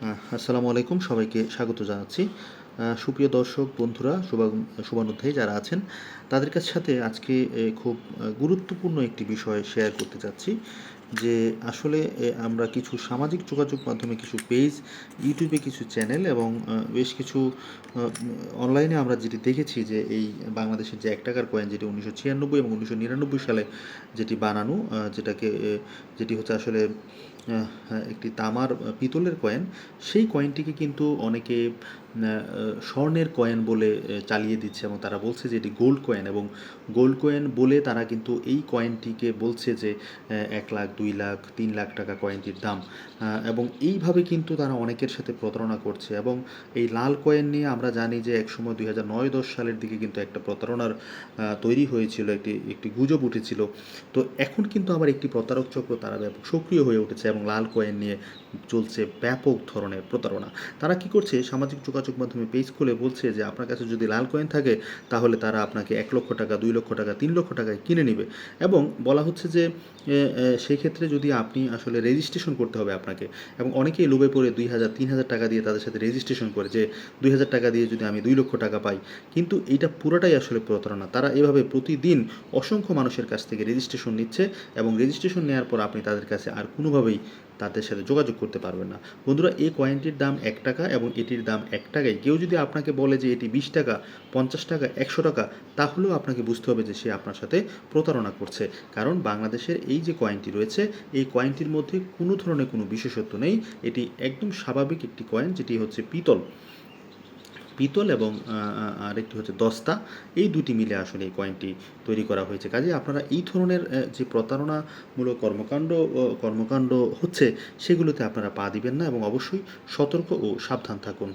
আসসালামু আলাইকুম, সবাইকে স্বাগত জানাচ্ছি। সুপ্রিয় দর্শক, বন্ধুরা, শুভা- শুভানুধ্যায়ী যারা আছেন, তাদের কাছে সাথে আজকে খুব গুরুত্বপূর্ণ একটি বিষয় শেয়ার করতে চাচ্ছি, যে আসলে আমরা কিছু সামাজিক যোগাযোগ মাধ্যমে কিছু পেজ ইউটিউবে কিছু চ্যানেল এবং বেশ কিছু অনলাইনে আমরা যেটি দেখেছি যে এই বাংলাদেশের যে এক টাকার কয়েন যেটি উনিশশো ছিয়ানব্বই এবং উনিশশো নিরানব্বই সালে যেটি বানানো যেটাকে যেটি হচ্ছে আসলে একটি তামার পিতলের কয়েন, সেই কয়েনটিকে কিন্তু অনেকে স্বর্ণের কয়েন বলে চালিয়ে দিচ্ছে এবং তারা বলছে যে এটি গোল্ড কয়েন এবং গোল্ড কয়েন বলে তারা কিন্তু এই কয়েনটিকে বলছে যে এক লাখ, দুই লাখ, তিন লাখ টাকা কয়েনটির দাম। এবং এইভাবে কিন্তু তারা অনেকের সাথে প্রতারণা করছে এবং এই লাল কয়েন নিয়ে আমরা জানি যে একসময় দুই হাজার নয়, দশ সালের দিকে কিন্তু একটা প্রতারণার তৈরি হয়েছিল, একটি একটি গুজব উঠেছিল। তো এখন কিন্তু আবার একটি প্রতারক চক্র তারা ব্যাপক সক্রিয় হয়ে উঠেছে এবং লাল কয়েন নিয়ে চলছে ব্যাপক ধরনের প্রতারণা। তারা কি করছে? সামাজিক যোগাযোগ মাধ্যমে পেজ খুলে বলছে যে, আপনার কাছে যদি লাল কয়েন থাকে, তাহলে তারা আপনাকে এক লক্ষ টাকা, দুই লক্ষ টাকা, তিন লক্ষ টাকায় কিনে নেবে। এবং বলা হচ্ছে যে সেই ক্ষেত্রে যদি আপনি আসলে রেজিস্ট্রেশন করতে হবে আপনাকে, এবং অনেকেই লোভে পড়ে দুই হাজার, তিন হাজার টাকা দিয়ে তাদের সাথে রেজিস্ট্রেশন করে যে, দুই হাজার টাকা দিয়ে যদি আমি দুই লক্ষ টাকা পাই। কিন্তু এটা পুরোটাই আসলে প্রতারণা। তারা এভাবে প্রতিদিন অসংখ্য মানুষের কাছ থেকে রেজিস্ট্রেশন নিচ্ছে, এবং রেজিস্ট্রেশন নেওয়ার পর আপনি তাদের কাছে আর কোনোভাবেই তাদের সাথে যোগাযোগ করতে পারবেন না। বন্ধুরা, এই কয়েনটির দাম এক টাকা এবং এটির দাম এক টাকাই কেউ যদি আপনাকে বলে যে এটি বিশ টাকা, পঞ্চাশ টাকা, একশো টাকা, তাহলেও আপনাকে বুঝতে হবে যে সে আপনার সাথে প্রতারণা করছে। কারণ বাংলাদেশের এই যে কয়েনটি রয়েছে, এই কয়েনটির মধ্যে কোনো ধরনের কোনো বিশেষত্ব নেই। এটি একদম স্বাভাবিক একটি কয়েন যেটি হচ্ছে পিতল। পিতল এবং আরেকটি হচ্ছে দস্তা। এই দুটি মিলে আসলে এই কয়েনটি তৈরি করা হয়েছে। কাজে আপনারা এই ধরনের যে প্রতারণামূলক কর্মকাণ্ড কর্মকাণ্ড হচ্ছে, সেগুলোতে আপনারা পা দিবেন না এবং অবশ্যই সতর্ক ও সাবধান থাকুন।